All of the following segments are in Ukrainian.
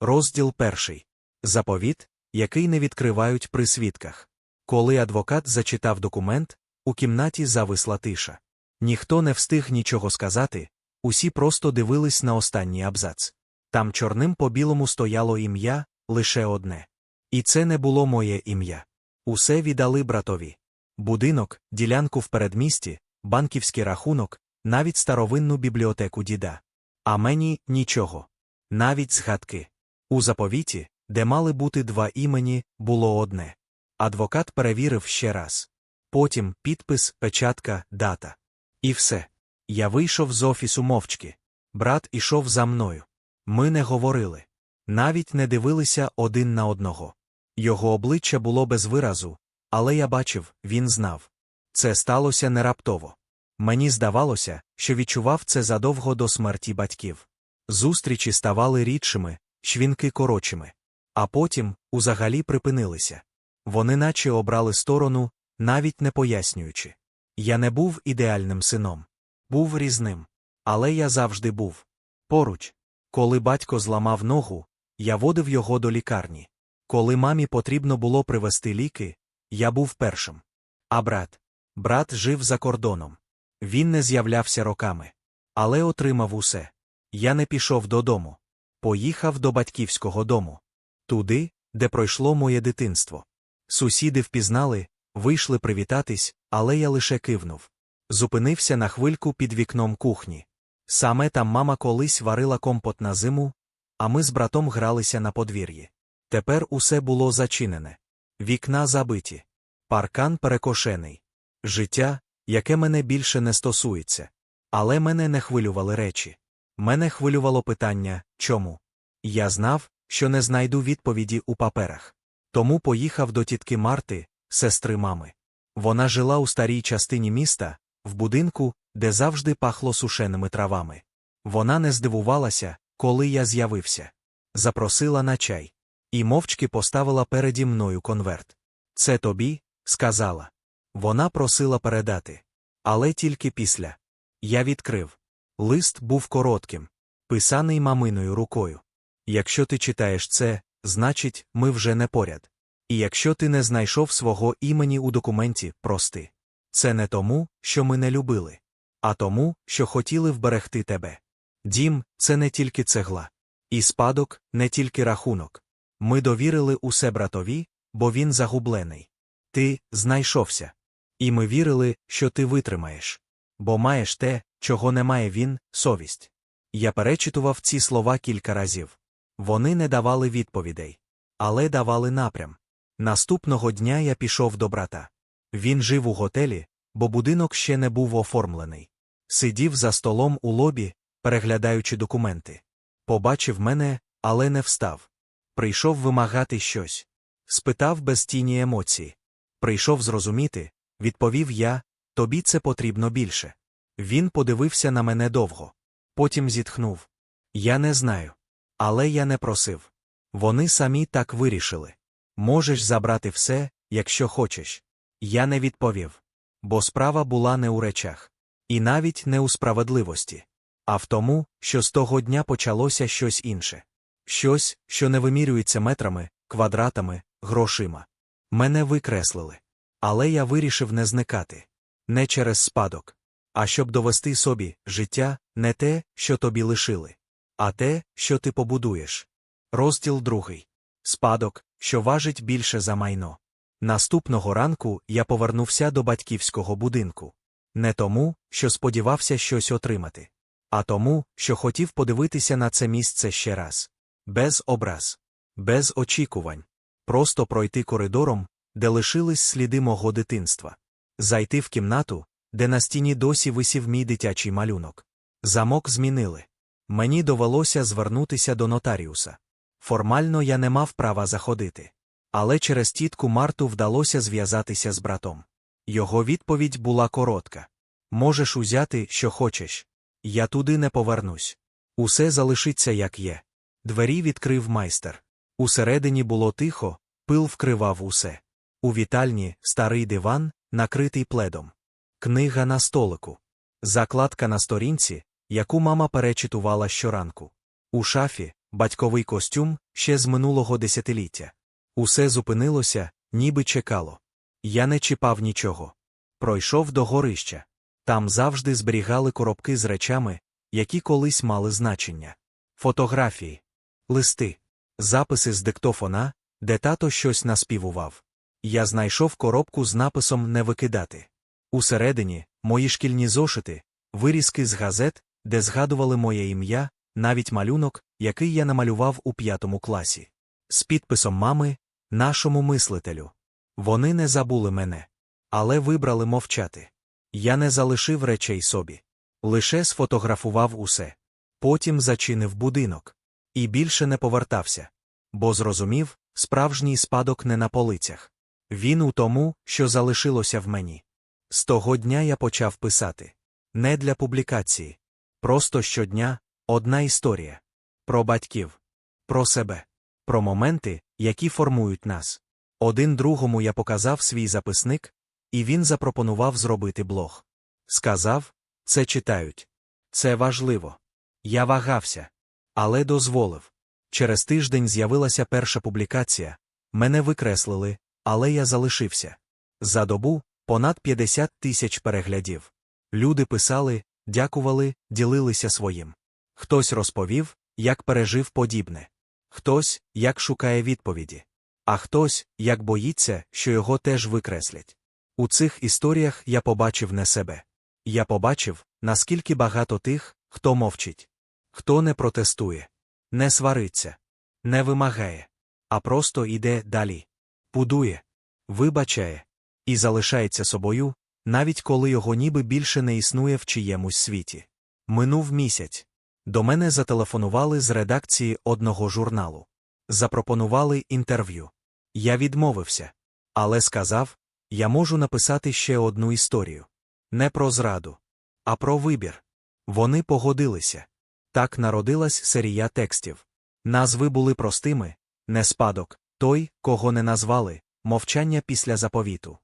Розділ перший. Заповіт, який не відкривають при свідках. Коли адвокат зачитав документ, у кімнаті зависла тиша. Ніхто не встиг нічого сказати, усі просто дивились на останній абзац. Там чорним по білому стояло ім'я, лише одне. І це не було моє ім'я. Усе віддали братові. Будинок, ділянку в передмісті, банківський рахунок, навіть старовинну бібліотеку діда. А мені нічого. Навіть згадки. У заповіті, де мали бути два імені, було одне. Адвокат перевірив ще раз. Потім підпис, печатка, дата. І все. Я вийшов з офісу мовчки. Брат ішов за мною. Ми не говорили. Навіть не дивилися один на одного. Його обличчя було без виразу, але я бачив, він знав. Це сталося не раптово. Мені здавалося, що відчував це задовго до смерті батьків. Зустрічі ставали рідшими, швінки коротшими. А потім, узагалі, припинилися. Вони наче обрали сторону, навіть не пояснюючи. Я не був ідеальним сином. Був різним. Але я завжди був. Поруч. Коли батько зламав ногу, я водив його до лікарні. Коли мамі потрібно було привезти ліки, я був першим. А брат. Брат жив за кордоном. Він не з'являвся роками. Але отримав усе. Я не пішов додому. Поїхав до батьківського дому. Туди, де пройшло моє дитинство. Сусіди впізнали, вийшли привітатись, але я лише кивнув. Зупинився на хвильку під вікном кухні. Саме там мама колись варила компот на зиму, а ми з братом гралися на подвір'ї. Тепер усе було зачинене. Вікна забиті. Паркан перекошений. Життя, яке мене більше не стосується. Але мене не хвилювали речі. Мене хвилювало питання чому? Я знав, що не знайду відповіді у паперах. Тому поїхав до тітки Марти, сестри мами. Вона жила у старій частині міста, в будинку, де завжди пахло сушеними травами. Вона не здивувалася, коли я з'явився. Запросила на чай. І мовчки поставила переді мною конверт. Це тобі, сказала. Вона просила передати. Але тільки після. Я відкрив. Лист був коротким, писаний маминою рукою. Якщо ти читаєш це, значить, ми вже не поряд. І якщо ти не знайшов свого імені у документі, прости. Це не тому, що ми не любили, а тому, що хотіли вберегти тебе. Дім це не тільки цегла. І спадок не тільки рахунок. Ми довірили усе братові, бо він загублений. Ти знайшовся. І ми вірили, що ти витримаєш. Бо маєш те, чого не має він, совість. Я перечитував ці слова кілька разів. Вони не давали відповідей, але давали напрям. Наступного дня я пішов до брата. Він жив у готелі, бо будинок ще не був оформлений. Сидів за столом у лобі, переглядаючи документи. Побачив мене, але не встав. Прийшов вимагати щось. Спитав без тіні емоції. Прийшов зрозуміти, відповів я, тобі це потрібно більше. Він подивився на мене довго. Потім зітхнув. Я не знаю. Але я не просив. Вони самі так вирішили. Можеш забрати все, якщо хочеш. Я не відповів. Бо справа була не у речах. І навіть не у справедливості. А в тому, що з того дня почалося щось інше. Щось, що не вимірюється метрами, квадратами, грошима. Мене викреслили. Але я вирішив не зникати. Не через спадок. А щоб довести собі життя не те, що тобі лишили, а те, що ти побудуєш. Розділ другий. Спадок, що важить більше за майно. Наступного ранку я повернувся до батьківського будинку. Не тому, що сподівався щось отримати, а тому, що хотів подивитися на це місце ще раз. Без образ, без очікувань. Просто пройти коридором, де лишились сліди мого дитинства. Зайти в кімнату, де на стіні досі висів мій дитячий малюнок. Замок змінили. Мені довелося звернутися до нотаріуса. Формально я не мав права заходити. Але через тітку Марту вдалося зв'язатися з братом. Його відповідь була коротка можеш узяти, що хочеш. Я туди не повернусь. Усе залишиться, як є. Двері відкрив майстер. Усередині було тихо, пил вкривав усе. У вітальні старий диван, накритий пледом. Книга на столику. Закладка на сторінці, яку мама перечитувала щоранку. У шафі батьковий костюм ще з минулого десятиліття. Усе зупинилося, ніби чекало. Я не чіпав нічого. Пройшов до горища. Там завжди зберігали коробки з речами, які колись мали значення. Фотографії, листи, записи з диктофона, де тато щось наспівував. Я знайшов коробку з написом Не викидати. Усередині мої шкільні зошити, вирізки з газет, де згадували моє ім'я, навіть малюнок, який я намалював у п'ятому класі. З підписом мами, нашому мислителю. Вони не забули мене, але вибрали мовчати. Я не залишив речей собі. Лише сфотографував усе. Потім зачинив будинок. І більше не повертався. Бо зрозумів, справжній спадок не на полицях. Він у тому, що залишилося в мені. З того дня я почав писати. Не для публікації. Просто щодня одна історія. Про батьків, про себе, про моменти, які формують нас. Один другому я показав свій записник, і він запропонував зробити блог. Сказав це читають. Це важливо. Я вагався, але дозволив. Через тиждень з'явилася перша публікація. Мене викреслили, але я залишився. За добу понад 50 тисяч переглядів. Люди писали, дякували, ділилися своїм. Хтось розповів, як пережив подібне. Хтось, як шукає відповіді. А хтось, як боїться, що його теж викреслять. У цих історіях я побачив не себе. Я побачив, наскільки багато тих, хто мовчить, хто не протестує, не свариться, не вимагає, а просто йде далі, будує, вибачає і залишається собою, навіть коли його ніби більше не існує в чиємусь світі. Минув місяць. До мене зателефонували з редакції одного журналу. Запропонували інтерв'ю. Я відмовився, але сказав я можу написати ще одну історію. Не про зраду, а про вибір. Вони погодилися. Так народилась серія текстів. Назви були простими не спадок, той, кого не назвали, мовчання після заповіту.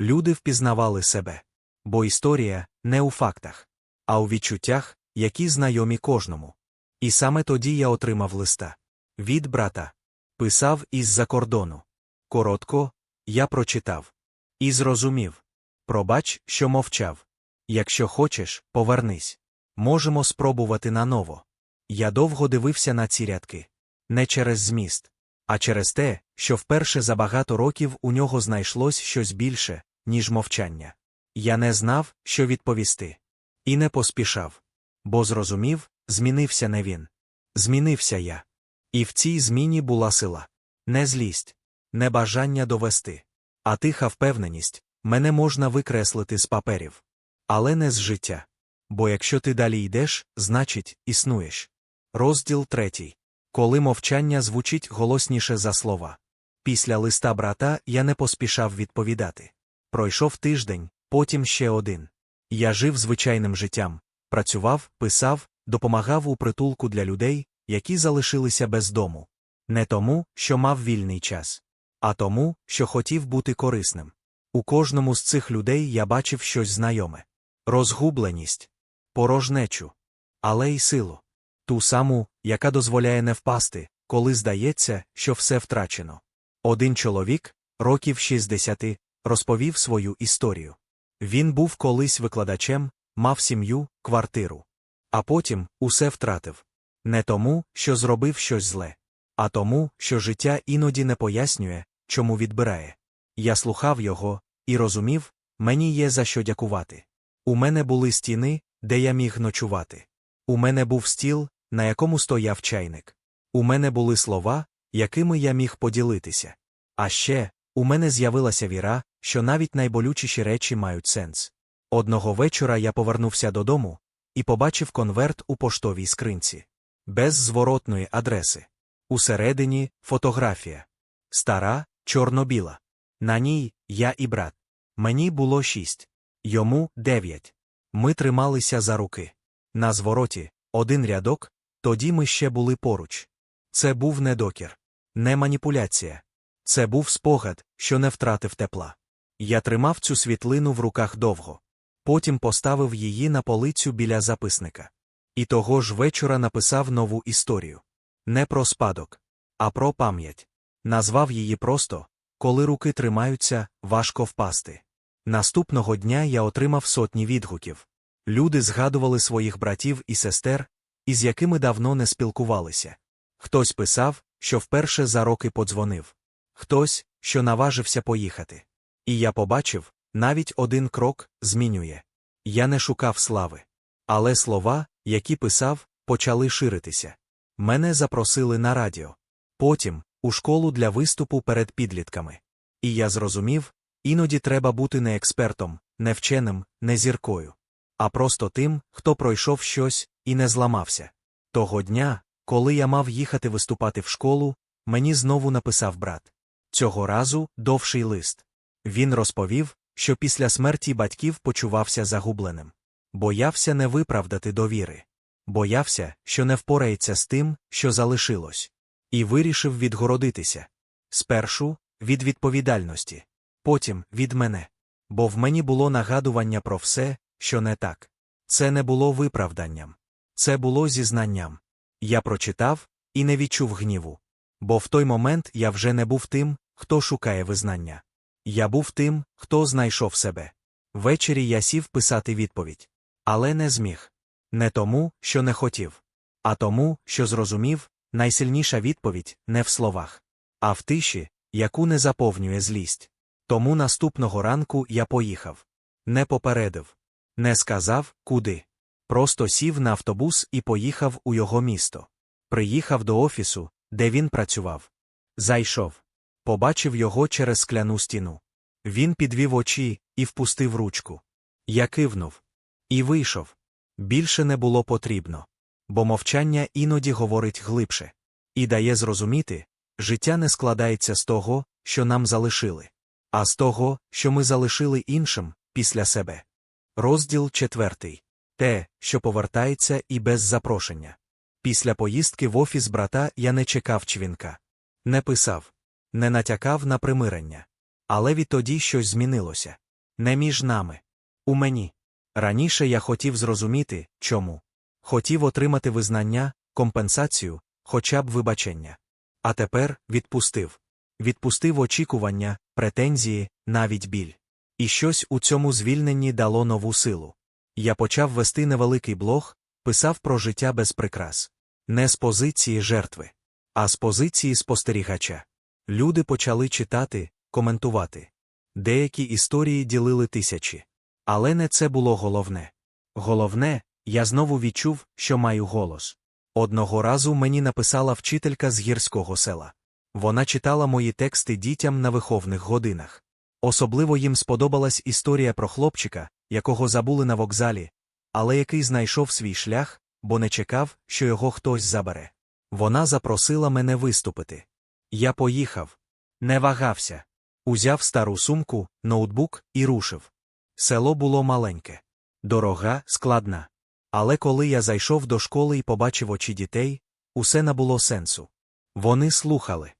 Люди впізнавали себе. Бо історія не у фактах, а у відчуттях, які знайомі кожному. І саме тоді я отримав листа. Від брата. Писав із-за кордону. Коротко, я прочитав. І зрозумів. Пробач, що мовчав. Якщо хочеш, повернись. Можемо спробувати наново. Я довго дивився на ці рядки. Не через зміст, а через те, що вперше за багато років у нього знайшлось щось більше, ніж мовчання. Я не знав, що відповісти. І не поспішав. Бо зрозумів, змінився не він. Змінився я. І в цій зміні була сила. Не злість, не бажання довести, а тиха впевненість мене можна викреслити з паперів. Але не з життя. Бо якщо ти далі йдеш, значить, існуєш. Розділ третій. Коли мовчання звучить голосніше за слова. Після листа брата я не поспішав відповідати. Пройшов тиждень, потім ще один. Я жив звичайним життям, працював, писав, допомагав у притулку для людей, які залишилися без дому. Не тому, що мав вільний час, а тому, що хотів бути корисним. У кожному з цих людей я бачив щось знайоме розгубленість, порожнечу, але й силу, ту саму, яка дозволяє не впасти, коли здається, що все втрачено. Один чоловік, років 60, розповів свою історію. Він був колись викладачем, мав сім'ю, квартиру. А потім усе втратив. Не тому, що зробив щось зле, а тому, що життя іноді не пояснює, чому відбирає. Я слухав його і розумів, мені є за що дякувати. У мене були стіни, де я міг ночувати. У мене був стіл, на якому стояв чайник. У мене були слова, якими я міг поділитися. А ще, у мене з'явилася віра, що навіть найболючіші речі мають сенс. Одного вечора я повернувся додому і побачив конверт у поштовій скринці. Без зворотної адреси. Усередині фотографія. Стара, чорно-біла. На ній я і брат. Мені було шість. Йому дев'ять. Ми трималися за руки. На звороті один рядок, тоді ми ще були поруч. Це був не докір, не маніпуляція. Це був спогад, що не втратив тепла. Я тримав цю світлину в руках довго. Потім поставив її на полицю біля записника. І того ж вечора написав нову історію. Не про спадок, а про пам'ять. Назвав її просто коли руки тримаються, важко впасти. Наступного дня я отримав сотні відгуків. Люди згадували своїх братів і сестер, із якими давно не спілкувалися. Хтось писав, що вперше за роки подзвонив, хтось, що наважився поїхати. І я побачив, навіть один крок змінює. Я не шукав слави. Але слова, які писав, почали ширитися. Мене запросили на радіо. Потім, у школу для виступу перед підлітками. І я зрозумів, іноді треба бути не експертом, не вченим, не зіркою, а просто тим, хто пройшов щось і не зламався. Того дня, коли я мав їхати виступати в школу, мені знову написав брат. Цього разу довший лист. Він розповів, що після смерті батьків почувався загубленим. Боявся не виправдати довіри. Боявся, що не впорається з тим, що залишилось. І вирішив відгородитися. Спершу від відповідальності, потім від мене. Бо в мені було нагадування про все, що не так. Це не було виправданням. Це було зізнанням. Я прочитав і не відчув гніву. Бо в той момент я вже не був тим, хто шукає визнання. Я був тим, хто знайшов себе. Ввечері я сів писати відповідь. Але не зміг. Не тому, що не хотів, а тому, що зрозумів, найсильніша відповідь не в словах, а в тиші, яку не заповнює злість. Тому наступного ранку я поїхав. Не попередив, не сказав, куди. Просто сів на автобус і поїхав у його місто. Приїхав до офісу, де він працював. Зайшов. Побачив його через скляну стіну. Він підвів очі і впустив ручку. Я кивнув. І вийшов. Більше не було потрібно. Бо мовчання іноді говорить глибше. І дає зрозуміти, життя не складається з того, що нам залишили, а з того, що ми залишили іншим після себе. Розділ четвертий. Те, що повертається і без запрошення. Після поїздки в офіс брата я не чекав чвінка. Не писав, не натякав на примирення. Але відтоді щось змінилося. Не між нами. У мені. Раніше я хотів зрозуміти, чому. Хотів отримати визнання, компенсацію, хоча б вибачення. А тепер відпустив. Відпустив очікування, претензії, навіть біль. І щось у цьому звільненні дало нову силу. Я почав вести невеликий блог, писав про життя без прикрас. Не з позиції жертви, а з позиції спостерігача. Люди почали читати, коментувати. Деякі історії ділили тисячі. Але не це було головне. Головне, я знову відчув, що маю голос. Одного разу мені написала вчителька з гірського села. Вона читала мої тексти дітям на виховних годинах. Особливо їм сподобалась історія про хлопчика, якого забули на вокзалі, але який знайшов свій шлях, бо не чекав, що його хтось забере. Вона запросила мене виступити. Я поїхав. Не вагався. Узяв стару сумку, ноутбук і рушив. Село було маленьке, дорога, складна. Але коли я зайшов до школи і побачив очі дітей, усе набуло сенсу. Вони слухали,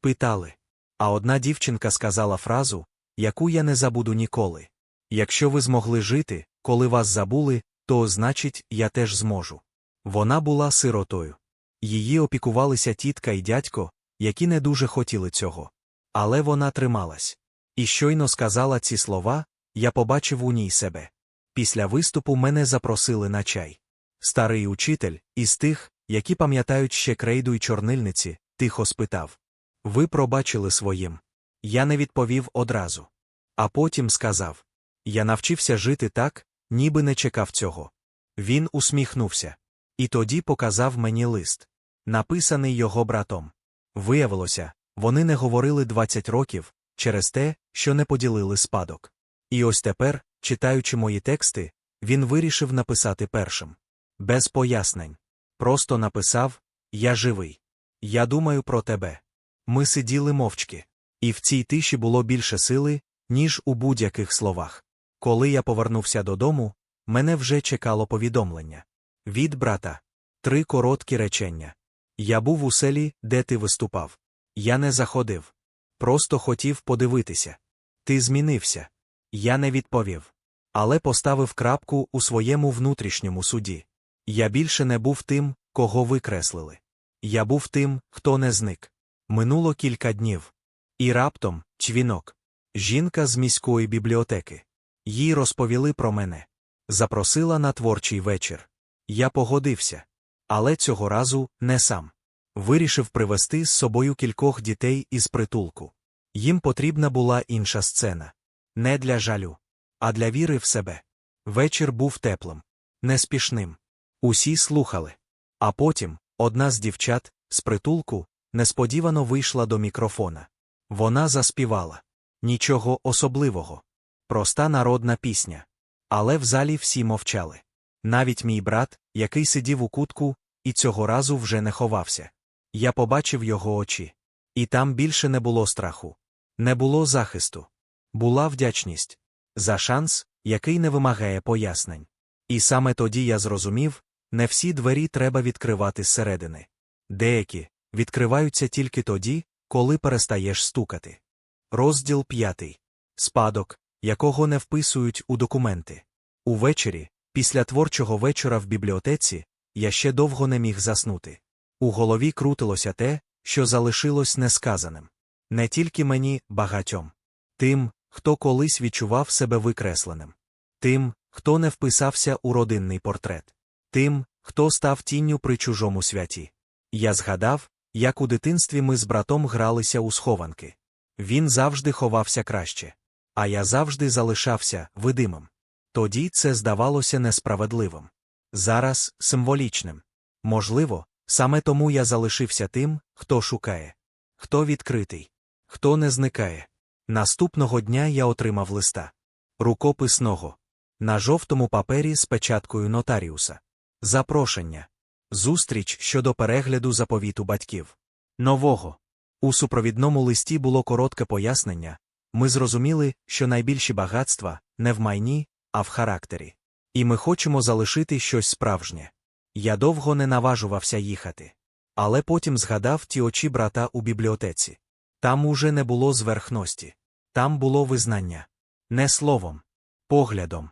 питали. А одна дівчинка сказала фразу, яку я не забуду ніколи. Якщо ви змогли жити, коли вас забули, то значить, я теж зможу. Вона була сиротою. Її опікувалися тітка і дядько, які не дуже хотіли цього. Але вона трималась. І щойно сказала ці слова, я побачив у ній себе. Після виступу мене запросили на чай. Старий учитель, із тих, які пам'ятають ще крейду й чорнильниці, тихо спитав Ви пробачили своїм. Я не відповів одразу. А потім сказав Я навчився жити так, ніби не чекав цього. Він усміхнувся. І тоді показав мені лист, написаний його братом. Виявилося, вони не говорили 20 років через те, що не поділили спадок. І ось тепер, читаючи мої тексти, він вирішив написати першим. Без пояснень. Просто написав Я живий. Я думаю про тебе. Ми сиділи мовчки. І в цій тиші було більше сили, ніж у будь-яких словах. Коли я повернувся додому, мене вже чекало повідомлення. Від брата. Три короткі речення. Я був у селі, де ти виступав. Я не заходив. Просто хотів подивитися. Ти змінився. Я не відповів. Але поставив крапку у своєму внутрішньому суді. Я більше не був тим, кого викреслили. Я був тим, хто не зник. Минуло кілька днів. І раптом чвінок. Жінка з міської бібліотеки. Їй розповіли про мене. Запросила на творчий вечір. Я погодився. Але цього разу не сам. Вирішив привезти з собою кількох дітей із притулку. Їм потрібна була інша сцена. Не для жалю, а для віри в себе. Вечір був теплим, неспішним. Усі слухали. А потім одна з дівчат з притулку несподівано вийшла до мікрофона. Вона заспівала. Нічого особливого. Проста народна пісня. Але в залі всі мовчали. Навіть мій брат, який сидів у кутку, і цього разу вже не ховався. Я побачив його очі. І там більше не було страху. Не було захисту. Була вдячність за шанс, який не вимагає пояснень. І саме тоді я зрозумів, не всі двері треба відкривати зсередини. Деякі відкриваються тільки тоді, коли перестаєш стукати. Розділ п'ятий. Спадок, якого не вписують у документи. Увечері, після творчого вечора в бібліотеці, я ще довго не міг заснути. У голові крутилося те, що залишилось несказаним. Не тільки мені, багатьом. Тим, хто колись відчував себе викресленим. Тим, хто не вписався у родинний портрет. Тим, хто став тінню при чужому святі. Я згадав, як у дитинстві ми з братом гралися у схованки. Він завжди ховався краще. А я завжди залишався видимим. Тоді це здавалося несправедливим. Зараз символічним. Можливо, саме тому я залишився тим, хто шукає, хто відкритий, хто не зникає. Наступного дня я отримав листа рукописного на жовтому папері з печаткою нотаріуса. Запрошення. Зустріч щодо перегляду заповіту батьків. Нового. У супровідному листі було коротке пояснення. Ми зрозуміли, що найбільші багатства не в майні, а в характері. І ми хочемо залишити щось справжнє. Я довго не наважувався їхати. Але потім згадав ті очі брата у бібліотеці. Там уже не було зверхності. Там було визнання. Не словом, поглядом.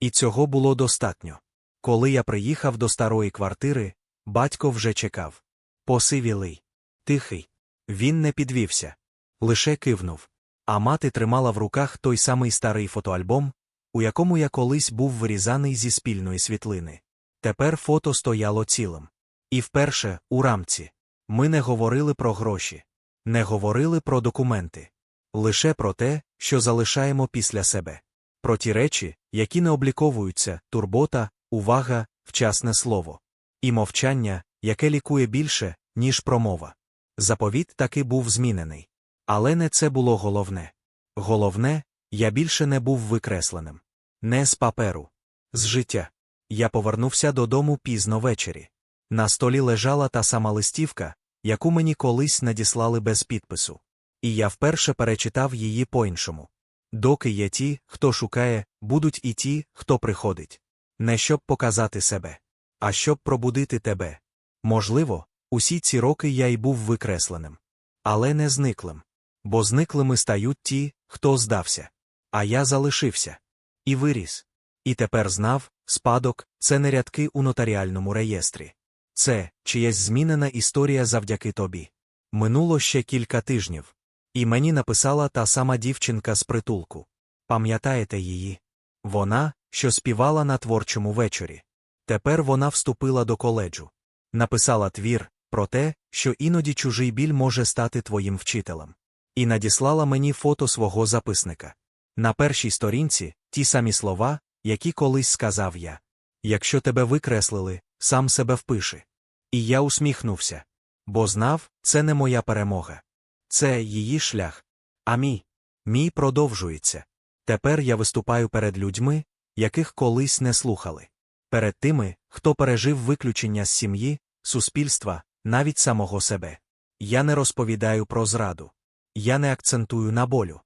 І цього було достатньо. Коли я приїхав до старої квартири, батько вже чекав. Посивілий, тихий. Він не підвівся. Лише кивнув. А мати тримала в руках той самий старий фотоальбом, у якому я колись був вирізаний зі спільної світлини. Тепер фото стояло цілим. І вперше, у рамці, ми не говорили про гроші, не говорили про документи, лише про те, що залишаємо після себе, про ті речі, які не обліковуються, турбота, увага, вчасне слово, і мовчання, яке лікує більше, ніж промова. Заповіт таки був змінений. Але не це було головне. Головне, я більше не був викресленим. Не з паперу, з життя. Я повернувся додому пізно ввечері. На столі лежала та сама листівка, яку мені колись надіслали без підпису. І я вперше перечитав її по-іншому. Доки є ті, хто шукає, будуть і ті, хто приходить. Не щоб показати себе, а щоб пробудити тебе. Можливо, усі ці роки я й був викресленим. Але не зниклим. Бо зниклими стають ті, хто здався. А я залишився. І виріс. І тепер знав, спадок це не рядки у нотаріальному реєстрі. Це чиясь змінена історія завдяки тобі. Минуло ще кілька тижнів. І мені написала та сама дівчинка з притулку. Пам'ятаєте її? Вона, що співала на творчому вечорі. Тепер вона вступила до коледжу. Написала твір про те, що іноді чужий біль може стати твоїм вчителем. І надіслала мені фото свого записника. На першій сторінці ті самі слова, які колись сказав я. Якщо тебе викреслили, сам себе впиши. І я усміхнувся. Бо знав, це не моя перемога. Це її шлях. А мій. Мій продовжується. Тепер я виступаю перед людьми, яких колись не слухали. Перед тими, хто пережив виключення з сім'ї, суспільства, навіть самого себе. Я не розповідаю про зраду. Я не акцентую на болю.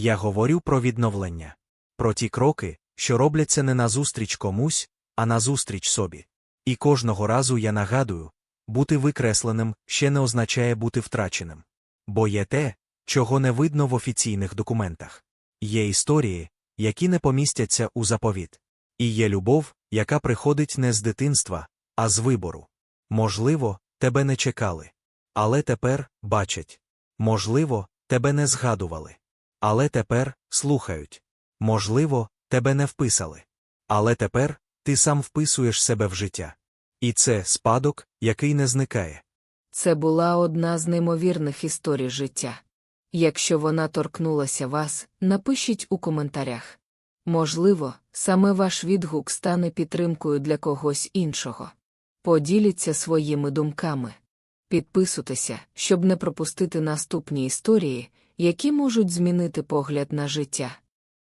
Я говорю про відновлення, про ті кроки, що робляться не назустріч комусь, а назустріч собі. І кожного разу я нагадую бути викресленим ще не означає бути втраченим. Бо є те, чого не видно в офіційних документах. Є історії, які не помістяться у заповіт. І є любов, яка приходить не з дитинства, а з вибору. Можливо, тебе не чекали. Але тепер бачать. Можливо, тебе не згадували. Але тепер слухають. Можливо, тебе не вписали. Але тепер ти сам вписуєш себе в життя. І це спадок, який не зникає. Це була одна з неймовірних історій життя. Якщо вона торкнулася вас, напишіть у коментарях. Можливо, саме ваш відгук стане підтримкою для когось іншого. Поділіться своїми думками. Підписуйтеся, щоб не пропустити наступні історії, які можуть змінити погляд на життя.